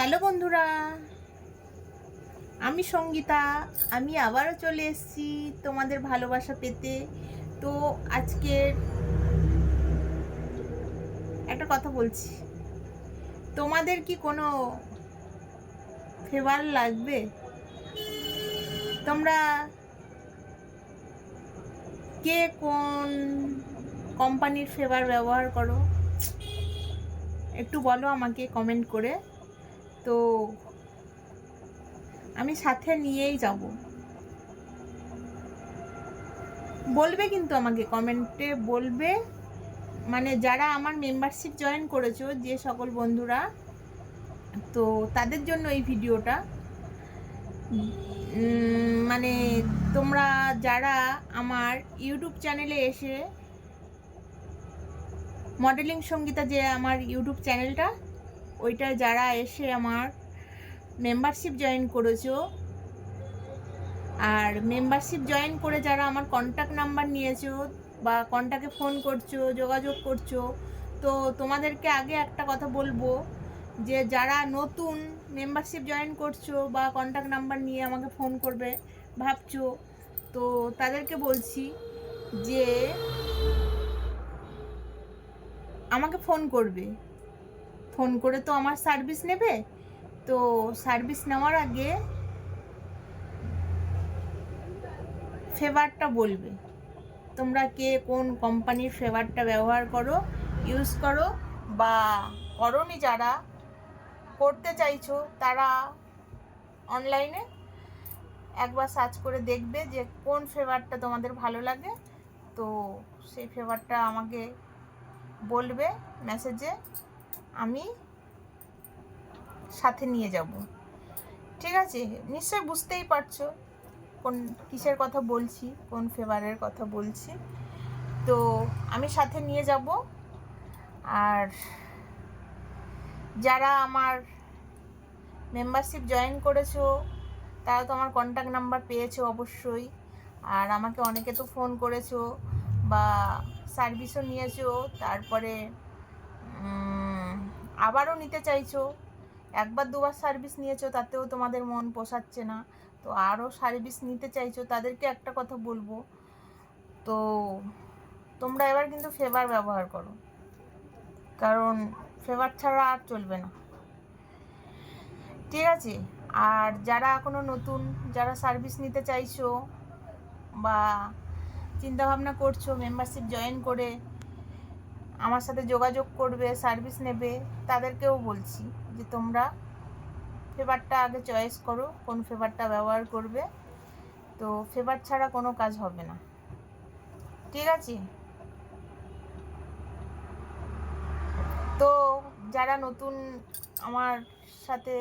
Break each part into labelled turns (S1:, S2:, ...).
S1: Hello বন্ধুরা। আমি সঙ্গীতা, আমি আবারও চলে এসেছি তোমাদের ভালোবাসা পেতে। তো আজকের একটা কথা বলছি। তোমাদের কি কোনো ফেভার লাগবে? তোমরা কে কোন কোম্পানির ফেভার ব্যবহার করো? একটু বলো আমাকে কমেন্ট করে। তো আমি সাথে নিয়েই যাব। বলবে কিন্তু আমাকে, কমেন্টে বলবে। মানে যারা আমার মেম্বারশিপ জয়েন করেছ, যে সকল বন্ধুরা, তো তাদের জন্য এই ভিডিওটা। মানে তোমরা যারা আমার ইউটিউব চ্যানেলে এসে মডেলিং সঙ্গীতা যে আমার ইউটিউব চ্যানেলটা ওইটা যারা এসে আমার মেম্বারশিপ জয়েন করেছ, আর মেম্বারশিপ জয়েন করে যারা আমার কন্ট্যাক্ট নাম্বার নিয়েছো বা কন্ট্যাক্টে ফোন করছ, যোগাযোগ করছ, তো তোমাদেরকে আগে একটা কথা বলব যে যারা নতুন মেম্বারশিপ জয়েন করছ বা কন্ট্যাক্ট নাম্বার নিয়ে আমাকে ফোন করবে, ভাবছ, তো তাদেরকে বলছি যে আমাকে ফোন করবে। ফোন করে তো আমার সার্ভিস নেবে? তো সার্ভিস নেওয়ার আগে ফেভারটা বলবে। তোমরা কে কোন কোম্পানির ফেভারটা ব্যবহার করো ইউজ করো বা করনি যারা করতে চাইছো তারা অনলাইনে একবার সার্চ করে দেখবে যে কোন ফেভারটা তোমাদের ভালো লাগে। তো সেই ফেভারটা আমাকে বলবে মেসেজে আমি সাথে নিয়ে যাব। ঠিক আছে? নিশ্চয় বুঝতেই পারছ কোন কিসের কথা বলছি, কোন ফেভারের কথা বলছি। তো আমি সাথে নিয়ে যাব। আর যারা আমার মেম্বারশিপ জয়েন করেছ, তারা তো আমার কন্ট্যাক্ট নাম্বার পেয়েছ অবশ্যই। আর আমাকে অনেকে তো ফোন করেছ বা সার্ভিসও নিয়েছো। তারপরে আবারও নিতে চাইছো? একবার দুবার সার্ভিস নিয়েছো, তাতেও তোমাদের মন পোষাচ্ছে না। তো আরও সার্ভিস নিতে চাইছো, তাদেরকে একটা কথা বলব। তো তোমরা এবার কিন্তু ফেভার ব্যবহার করো। কারণ ফেভার ছাড়া আর চলবে না। ঠিক আছে? আর যারা এখনও নতুন, যারা সার্ভিস নিতে চাইছো বা চিন্তাভাবনা করছ মেম্বারশিপ জয়েন করে আমার সাথে যোগাযোগ করবে সার্ভিস নেবে, তাদেরকেও বলছি যে তোমরা ফেভারটা আগে চয়েস করো, কোন ফেভারটা ব্যবহার করবে। তো ফেভার ছাড়া কোনো কাজ হবে না। ঠিক আছে? তো যারা নতুন আমার সাথে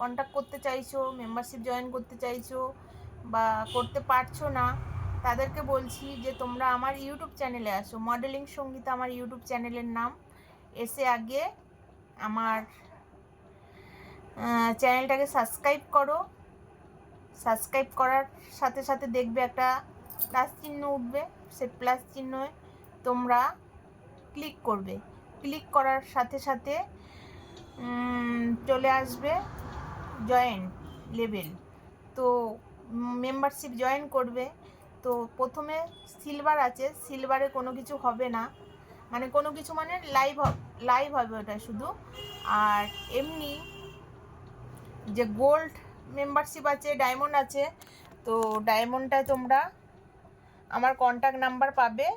S1: কন্ট্যাক্ট করতে চাইছো মেম্বারশিপ জয়েন করতে চাইছো বা করতে পারছ না তাদেরকে বলছি যে তোমরা আমার ইউটিউব চ্যানেলে আসো। মডেলিং সঙ্গীতা আমার ইউটিউব চ্যানেলের নাম। এসে আগে আমার চ্যানেলটাকে সাবস্ক্রাইব করো। সাবস্ক্রাইব করার সাথে সাথে দেখবে একটা প্লাস চিহ্ন উঠবে। সে প্লাস চিহ্নে তোমরা ক্লিক করবে। ক্লিক করার সাথে সাথে চলে আসবে জয়েন লেভেল তো মেম্বারশিপ জয়েন করবে। তো প্রথমে সিলভার আছে সিলভারে কোনো কিছু হবে না। মানে কোনো কিছু মানে লাইভ লাইভ হবে ওটা শুধু। আর এমনি যে গোল্ড মেম্বারশিপ আছে ডায়মন্ড আছে, তো ডায়মন্ডটায় তোমরা আমার কন্ট্যাক্ট নাম্বার পাবে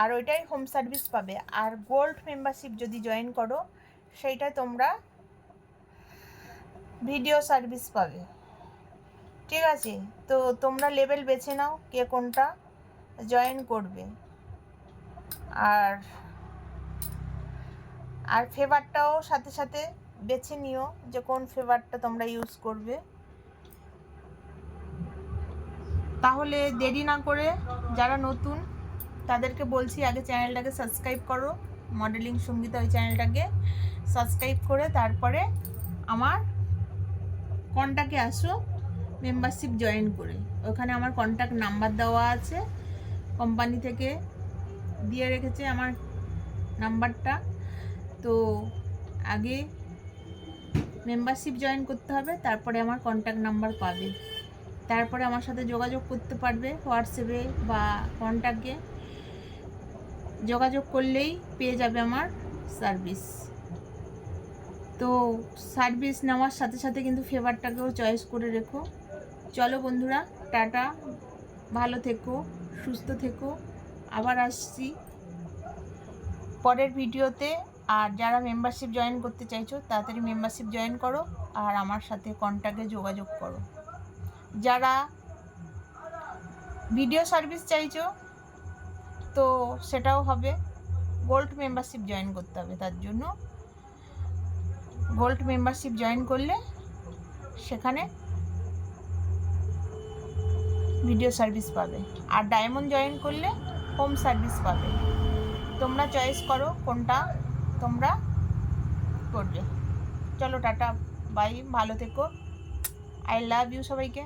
S1: আর ওইটাই হোম সার্ভিস পাবে। আর গোল্ড মেম্বারশিপ যদি জয়েন করো সেইটায় তোমরা ভিডিও সার্ভিস পাবে। ঠিক আছে, তো তোমরা লেভেল বেছে নাও কে কোনটা জয়েন করবে। আর আর ফেভারটাও সাথে সাথে বেছে নিও যে কোন ফেভারটা তোমরা ইউজ করবে। তাহলে দেরি না করে যারা নতুন, তাদেরকে বলছি আগে চ্যানেলটাকে সাবস্ক্রাইব করো মডেলিং সঙ্গীতা ওই চ্যানেলটাকে সাবস্ক্রাইব করে তারপরে আমার কন্ট্যাক্টে আসো। মেম্বারশিপ জয়েন করে। ওখানে আমার কন্ট্যাক্ট নাম্বার দেওয়া আছে। কোম্পানি থেকে দিয়ে রেখেছে আমার নাম্বারটা তো আগে মেম্বারশিপ জয়েন করতে হবে, তারপরে আমার কন্ট্যাক্ট নাম্বার পাবে। তারপরে আমার সাথে যোগাযোগ করতে পারবে হোয়াটসঅ্যাপে বা কন্ট্যাক্টে যোগাযোগ করলেই পেয়ে যাবে আমার সার্ভিস তো সার্ভিস নেওয়ার সাথে সাথে কিন্তু ফেভারটাকেও চয়েস করে রেখো। চলো বন্ধুরা, টাটা। ভালো থেকো, সুস্থ থেকো। আবার আসছি পরের ভিডিওতে। আর যারা মেম্বারশিপ জয়েন করতে চাইছো, তাড়াতাড়ি মেম্বারশিপ জয়েন করো আর আমার সাথে কন্ট্যাক্টে যোগাযোগ করো। যারা ভিডিও সার্ভিস চাইছো, তো সেটাও হবে। গোল্ড মেম্বারশিপ জয়েন করতে হবে তার জন্য। গোল্ড মেম্বারশিপ জয়েন করলে সেখানে ভিডিও সার্ভিস পাবে। আর ডায়মন্ড জয়েন করলে হোম সার্ভিস পাবে। তোমরা চয়েস করো কোনটা তোমরা করবে। চলো টাটা বাই ভালো থেকো। আই লাভ ইউ সবাইকে।